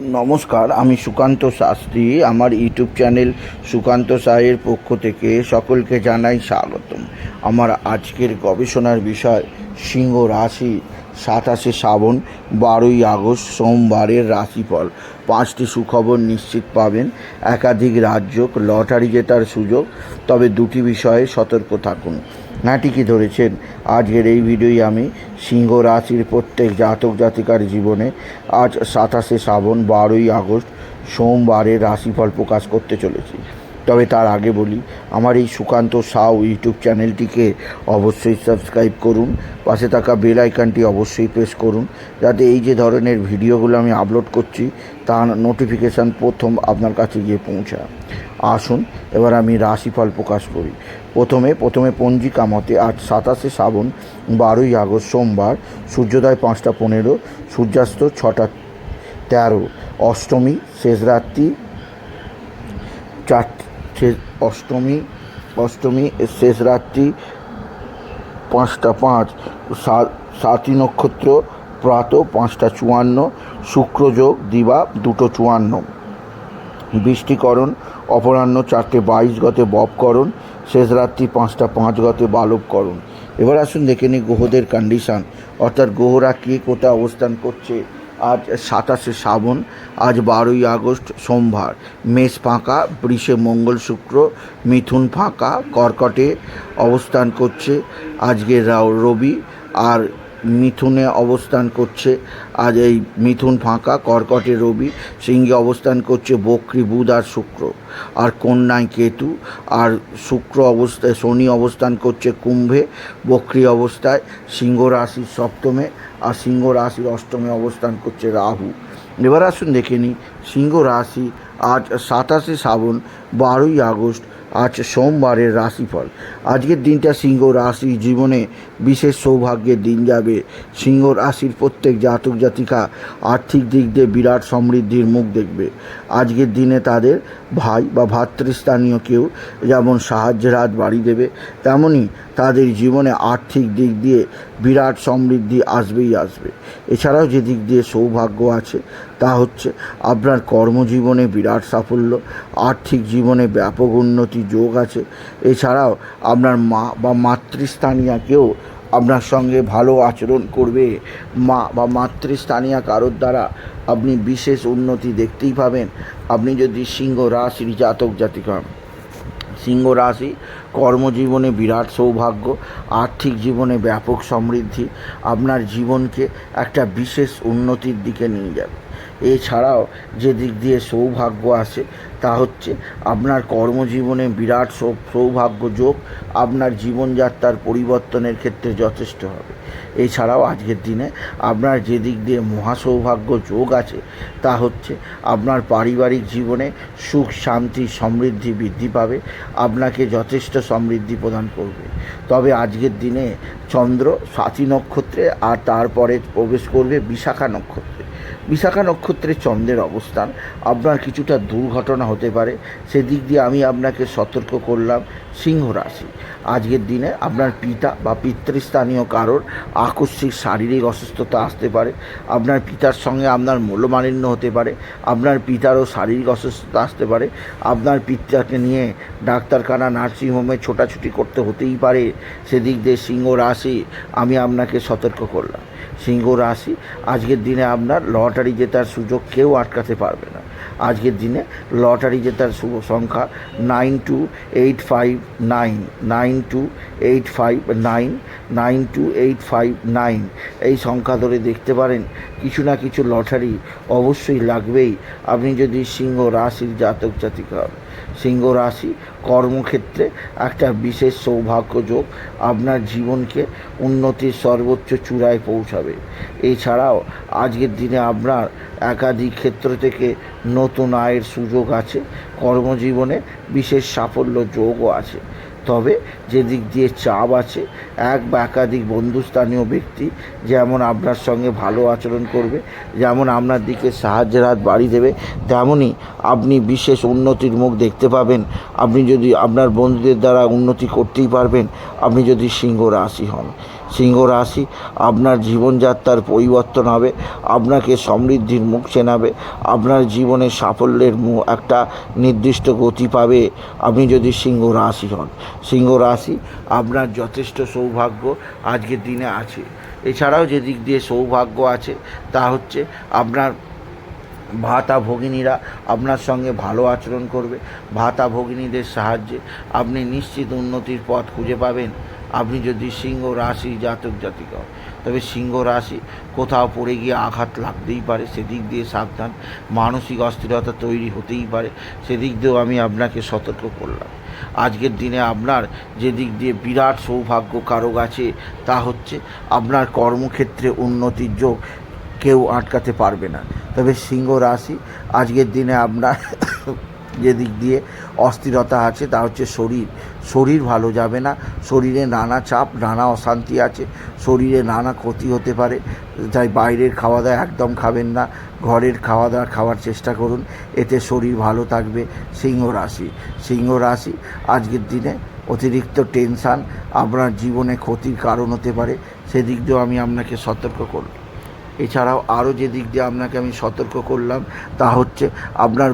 নমস্কার, আমি সুকান্ত শাস্ত্রী। আমার ইউটিউব চ্যানেল সুকান্ত সাহের পক্ষ থেকে সকলকে জানাই স্বাগতম। আমার আজকের গবেষণার বিষয়, সিংহ রাশি, সাতাশে শ্রাবণ, বারোই আগস্ট, সোমবারের রাশিফল। পাঁচটি সুখবর নিশ্চিত পাবেন। একাধিক রাজ্য লটারি জেতার সুযোগ। তবে দুটি বিষয়ে সতর্ক থাকুন। ঠিকই ধরেছেন। আজকের এই ভিডিওই আমি সিংহ রাশির প্রত্যেক জাতক জাতিকার জীবনে আজ সাতাশে শ্রাবণ বারোই আগস্ট সোমবারের রাশিফল প্রকাশ করতে চলেছি। তবে তার আগে বলি, আমার এই সুকান্ত সাউ ইউটিউব চ্যানেলটিকে অবশ্যই সাবস্ক্রাইব করুন, পাশে থাকা বেল আইকনটি অবশ্যই প্রেস করুন, যাতে এই যে ধরনের ভিডিওগুলো আমি আপলোড করছি, তার নোটিফিকেশান প্রথম আপনার কাছে গিয়ে পৌঁছায়। আসুন, এবার আমি রাশিফল প্রকাশ করি। প্রথমে প্রথমে পঞ্জিকা মতে আজ সাতাশে শ্রাবণ, বারোই আগস্ট সোমবার, সূর্যোদয় পাঁচটা পনেরো, সূর্যাস্ত ছটা তেরো, অষ্টমী শেষ রাত্রি চার অষ্টমী অষ্টমী শেষ রাত্রি পাঁচটা পাঁচ সাতই নক্ষত্র, প্রাত পাঁচটা চুয়ান্ন শুক্রযোগ দিবা দুটো চুয়ান্ন। বৃষ্টিকরণ, অপরাহ্ন চারটে বাইশ গতে বপকরণ, শেষ রাত্রি পাঁচটা পাঁচ গতে বালবকরণ। এবার আসুন দেখে নিই গ্রহদের কন্ডিশান অর্থাৎ গ্রহরা কে কোথায় অবস্থান করছে? আজ সাতাশে শ্রাবণ, আজ বারোই আগস্ট, সোমবার। মেষ ফাঁকা, বৃষে মঙ্গল শুক্র, মিথুন ফাঁকা, কর্কটে অবস্থান করছে। আজকে রবি, আর মিথুনে অবস্থান করছে। আজ এই মিথুন ফাঁকা, কর্কটে রবি, সিংহে অবস্থান করছে বক্রী, বুধ আর শুক্র। আর কন্যায় কেতু, আর শুক্র অবস্থায়, শনি অবস্থান করছে কুম্ভে, বক্রী অবস্থায়, সিংহ রাশির সপ্তমে, আর সিংহ রাশির অষ্টমে অবস্থান করছে রাহু। এবার আসুন দেখে নিই, সিংহ রাশি আজ সাতাশে শ্রাবণ, বারোই আগস্ট, আজ সোমবারের রাশিফল। আজকের দিনটা সিংহ রাশি জীবনে বিশেষ সৌভাগ্যের দিন যাবে। সিংহ রাশির প্রত্যেক জাতক জাতিকা আর্থিক দিক দিয়ে বিরাট সমৃদ্ধির মুখ দেখবে। আজকের দিনে তাদের ভাই বা ভাতৃস্থানীয় কেউ যেমন সাহায্যের হাত বাড়ি দেবে তেমনই তাদের জীবনে আর্থিক দিক দিয়ে বিরাট সমৃদ্ধি আসবেই আসবে। এছাড়াও যে দিক দিয়ে সৌভাগ্য আছে, তা হচ্ছে আপনার কর্মজীবনে বিরাট সাফল্য, আর্থিক জীবনে ব্যাপক উন্নতি যোগ আছে। এছাড়াও আপনার মা বা মাতৃস্থানীয় কেউ আপনার সঙ্গে ভালো আচরণ করবে। মা বা মাতৃস্থানীয় কারোর দ্বারা আপনি বিশেষ উন্নতি দেখতেই পাবেন। আপনি যদি সিংহ রাশির জাতক জাতিকা, সিংহ রাশি কর্মজীবনে বিরাট সৌভাগ্য, আর্থিক জীবনে ব্যাপক সমৃদ্ধি আপনার জীবনকে একটা বিশেষ উন্নতির দিকে নিয়ে যাবে। এছাড়াও যে দিক দিয়ে সৌভাগ্য আসে তা হচ্ছে আপনার কর্মজীবনে বিরাট সৌভাগ্য যোগ আপনার জীবনযাত্রার পরিবর্তনের ক্ষেত্রে যথেষ্ট হবে। এছাড়াও আজকের দিনে আপনার যে দিক দিয়ে মহাসৌভাগ্য যোগ আছে তা হচ্ছে আপনার পারিবারিক জীবনে সুখ, শান্তি, সমৃদ্ধি বৃদ্ধি পাবে। আপনাকে যথেষ্ট সমৃদ্ধি প্রদান করবে। তবে আজকের দিনে চন্দ্র স্বাতী নক্ষত্রে আর তারপরে প্রবেশ করবে বিশাখা নক্ষত্রে। বিশাখা নক্ষত্রে চন্দ্রের অবস্থান। আপনার কিছুটা দুর্ঘটনা হতে পারে। সেদিক দিয়ে আমি আপনাকে সতর্ক করলাম সিংহ রাশি। আজকের দিনে আপনার পিতা বা পিতৃস্থানীয় কারোর আকস্মিক শারীরিক অসুস্থতা আসতে পারে। আপনার পিতার সঙ্গে আপনার মূল্যমালিন্য হতে পারে। আপনার পিতারও শারীরিক অসুস্থতা আসতে পারে। আপনার পিতাকে নিয়ে ডাক্তারখানা, নার্সিংহোমে ছোটাছুটি করতে হতেই পারে। সেদিক দিয়ে সিংহ রাশি, আমি আপনাকে সতর্ক করলাম। সিংহ রাশি, আজকের দিনে আপনার লটারি জেতার সুযোগ কেউ আটকাতে পারবে না। আজকের দিনে লটারি জেতার শুভ সংখ্যা nine two eight five nine nine two eight five nine nine two eight five nine. এই সংখ্যা ধরে দেখতে পারেন, কিছু না কিছু লটারি অবশ্যই লাগবেই। আপনি যদি সিংহ রাশির জাতক, জাতিকা সিংহ রাশি, কর্মক্ষেত্রে একটা বিশেষ সৌভাগ্য যোগ আপনার জীবনকে উন্নতির সর্বোচ্চ চূড়ায় পৌঁছাবে। এছাড়াও আজকের দিনে আপনার একাধিক ক্ষেত্র থেকে নতুন আয়ের সুযোগ আছে, কর্মজীবনে বিশেষ সাফল্য যোগও আছে। তবে হবে। যেদিক দিয়ে চাপ আছে, এক বা একাধিক বন্ধুস্থানীয় ব্যক্তি যেমন আপনার সঙ্গে ভালো আচরণ করবে, যেমন আপনার দিকে সাহায্যের হাত বাড়িয়ে দেবে তেমনই আপনি বিশেষ উন্নতির মুখ দেখতে পাবেন। আপনি যদি আপনার বন্ধুদের দ্বারা উন্নতি করতেই পারবেন, আপনি যদি সিংহ রাশি হন। সিংহ রাশি, আপনার জীবনযাত্রার পরিবর্তন হবে, আপনাকে সমৃদ্ধির মুখ চেনাবে, আপনার জীবনের সাফল্যের মুখ একটা নির্দিষ্ট গতি পাবে। আপনি যদি সিংহ রাশি হন, সিংহ রাশি আপনার যথেষ্ট সৌভাগ্য আজকের দিনে আছে। এছাড়াও যে দিক দিয়ে সৌভাগ্য আছে, তা হচ্ছে আপনার ভাতা ভগিনীরা আপনার সঙ্গে ভালো আচরণ করবে। ভাতা ভগিনীদের সাহায্যে আপনি নিশ্চিত উন্নতির পথ খুঁজে পাবেন। আপনি যদি সিংহ রাশি জাতক, জাতিকা। তবে সিংহ রাশি কোথাও পড়ে গিয়ে আঘাত লাগতেই পারে, সেদিক দিয়ে সাবধান মানসিক অস্থিরতা তৈরি হতেই পারে, সেদিক দিয়েও আমি আপনাকে সতর্ক করলাম আজকের দিনে আপনার যে দিক দিয়ে বিরাট সৌভাগ্য কারক আছে, তা হচ্ছে আপনার কর্মক্ষেত্রে উন্নতির যোগ কেউ আটকাতে পারবে না তবে সিংহ রাশি, আজকের দিনে আপনার যে দিক দিয়ে অস্থিরতা আছে, তা হচ্ছে শরীর। শরীর ভালো যাবে না। শরীরে নানা চাপ, নানা অশান্তি আছে। শরীরে নানা ক্ষতি হতে পারে। তাই বাইরের খাওয়া দাওয়া একদম খাবেন না। ঘরের খাওয়া দাওয়া খাওয়ার চেষ্টা করুন। এতে শরীর ভালো থাকবে। সিংহ রাশি। সিংহ রাশি, আজকের দিনে অতিরিক্ত টেনশান, আপনার জীবনে ক্ষতির কারণ হতে পারে। সেদিক দিয়েও আমি আপনাকে সতর্ক করব। এছাড়াও আরও যে দিক দিয়ে আপনাকে আমি সতর্ক করলাম, তা হচ্ছে আপনার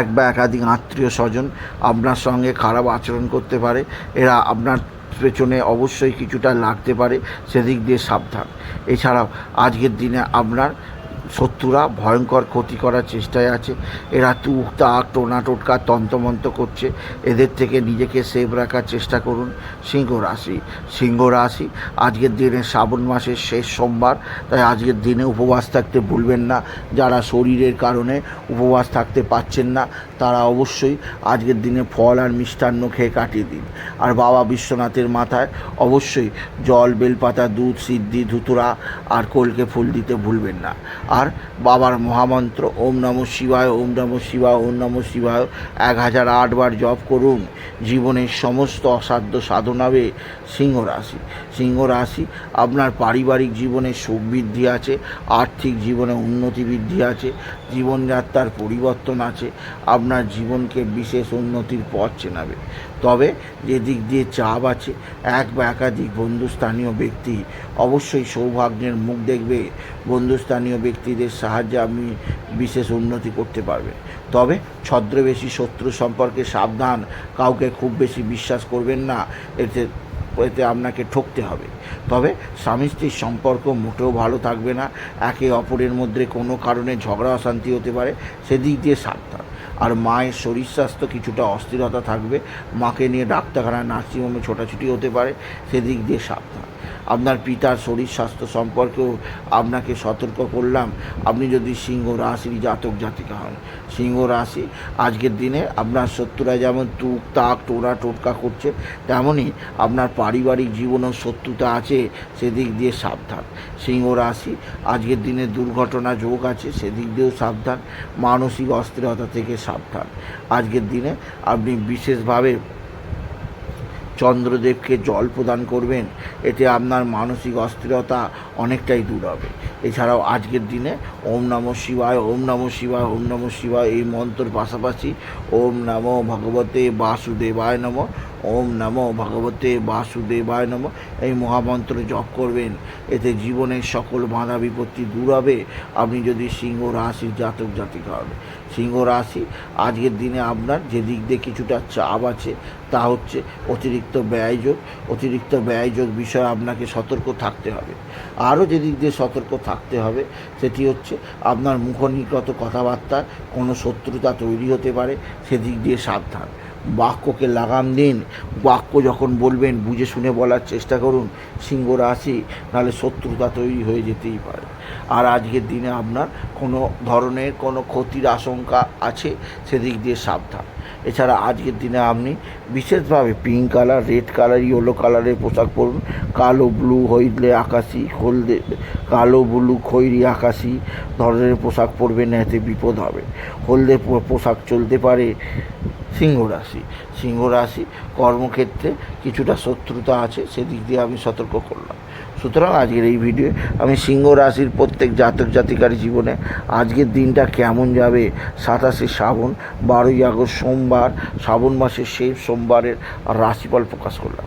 এক বা একাধিক আত্মীয় স্বজন আপনার সঙ্গে খারাপ আচরণ করতে পারে, এরা আপনার পেছনে অবশ্যই কিছুটা লাগতে পারে, সেদিক দিয়ে সাবধান। এছাড়াও, আজকের দিনে আপনার শত্রুরা ভয়ঙ্কর ক্ষতি করার চেষ্টায় আছে। এরা তুক তাক টোনা, টোটকা তন্তমন্ত করছে। এদের থেকে নিজেকে সেভ রাখার চেষ্টা করুন। সিংহ রাশি সিংহ রাশি, আজকের দিনে শ্রাবণ মাসের শেষ সোমবার, তাই আজকের দিনে উপবাস থাকতে ভুলবেন না। যারা শরীরের কারণে উপবাস থাকতে পাচ্ছেন না, তারা অবশ্যই আজকের দিনে ফল আর মিষ্টান্ন খেয়ে কাটিয়ে দিন। আর বাবা বিশ্বনাথের মাথায় অবশ্যই জল, বেলপাতা, দুধ, সিদ্ধি, ধুতুরা আর কলকে ফুল দিতে ভুলবেন না। আর বাবার মহামন্ত্র, ওম নমঃ শিবায়, ওম নমঃ শিবায়, ওম নমঃ শিবায়, এক হাজার আটবার জপ করুন। জীবনের সমস্ত অসাধ্য সাধনাবে সিংহ রাশি। সিংহ রাশি, আপনার পারিবারিক জীবনে সুখ বৃদ্ধি আছে, আর্থিক জীবনে উন্নতি বৃদ্ধি আছে, জীবনযাত্রার পরিবর্তন আছে, আপনার জীবনকে বিশেষ উন্নতির পথ চেনাবে। তবে যে দিক দিয়ে চাপ আছে, এক বা একাধিক বন্ধুস্থানীয় ব্যক্তি অবশ্যই সৌভাগ্যের মুখ দেখবে। বন্ধুস্থানীয় ব্যক্তিদের সাহায্যে আপনি বিশেষ উন্নতি করতে পারবেন। তবে ছদ্মবেশী শত্রু সম্পর্কে সাবধান, কাউকে খুব বেশি বিশ্বাস করবেন না। এতে এতে আপনাকে ঠকতে হবে। তবে স্বামী স্ত্রীর সম্পর্ক মোটেও ভালো থাকবে না। একে অপরের মধ্যে কোনো কারণে ঝগড়া অশান্তি হতে পারে। সেদিক দিয়ে সাবধান। আর মায়ের শরীর স্বাস্থ্য কিছুটা অস্থিরতা থাকবে। মাকে নিয়ে ডাক্তারখানা নার্সিংহোমে ছোটাছুটি হতে পারে। সেদিক দিয়ে সাবধান। আপনার পিতার শরীর স্বাস্থ্য সম্পর্কেও আপনাকে সতর্ক করলাম। আপনি যদি সিংহ রাশির জাতক, জাতিকা হন, সিংহ রাশি, আজকের দিনে আপনার শত্রুরা যেমন তুক, তাক টোনা টোটকা করছে তেমনই আপনার পারিবারিক জীবনেও শত্রুতা আছে, সেদিক দিয়ে সাবধান। সিংহ রাশি, আজকের দিনে দুর্ঘটনা যোগ আছে, সেদিক দিয়েও সাবধান। মানসিক অস্থিরতা থেকে সাবধান। আজকের দিনে আপনি বিশেষভাবে চন্দ্রদেবকে জল প্রদান করবেন, এতে আপনার মানসিক অস্থিরতা অনেকটাই দূর হবে। এছাড়াও আজকের দিনে ওম নমঃ শিবায়, ওম নমঃ শিবায়, ওম নমঃ শিবায় এই মন্ত্রর পাশাপাশি ওম নমো ভগবতে বাসুদেবায় নম, ওম নমো ভগবতে বাসুদেবায় নম এই মহামন্ত্র জপ করবেন। এতে জীবনের সকল বাধা বিপত্তি দূর হবে। আপনি যদি সিংহ রাশির জাতক জাতিকা হবে সিংহ রাশি আজকের দিনে আপনার যে দিক দিয়ে কিছুটা চাপ আছে তা হচ্ছে অতিরিক্ত ব্যয়যোগ অতিরিক্ত ব্যয়যোগ বিষয়ে আপনাকে সতর্ক থাকতে হবে। আরও যেদিক দিয়ে সতর্ক থাকতে হবে, সেটি হচ্ছে আপনার মুখনিগত কথাবার্তা, কোনো শত্রুতা তৈরি হতে পারে, সেদিক দিয়ে সাবধান। বাক্যকে লাগাম দিন। বাক্য যখন বলবেন, বুঝে শুনে বলার চেষ্টা করুন, সিংহ রাশি, নাহলে শত্রুতা তৈরি হয়ে যেতেই পারে। আর আজকের দিনে আপনার কোনো ধরনের কোনো ক্ষতির আশঙ্কা আছে, সেদিক দিয়ে সাবধান। এছাড়া আজকের দিনে আপনি বিশেষভাবে pink colour red colour yellow কালারের পোশাক পরুন। কালো ব্লু হইলে আকাশি, হলদে, কালো ব্লু খৈরি, আকাশি ধরনের পোশাক পরবেন, এতে বিপদ হবে। হলদে পোশাক চলতে পারে সিংহ রাশি। সিংহ রাশি কর্মক্ষেত্রে কিছুটা শত্রুতা আছে, সেদিক দিয়ে আমি সতর্ক করলাম। সুতরাং আজকের এই ভিডিও আমি সিংহ রাশির প্রত্যেক জাতক জাতিকার জীবনে আজকের দিনটা কেমন যাবে? সাতাশে শ্রাবণ, বারোই আগস্ট সোমবার, শ্রাবণ মাসের শেষ সোমবারের রাশিফল প্রকাশ করলাম।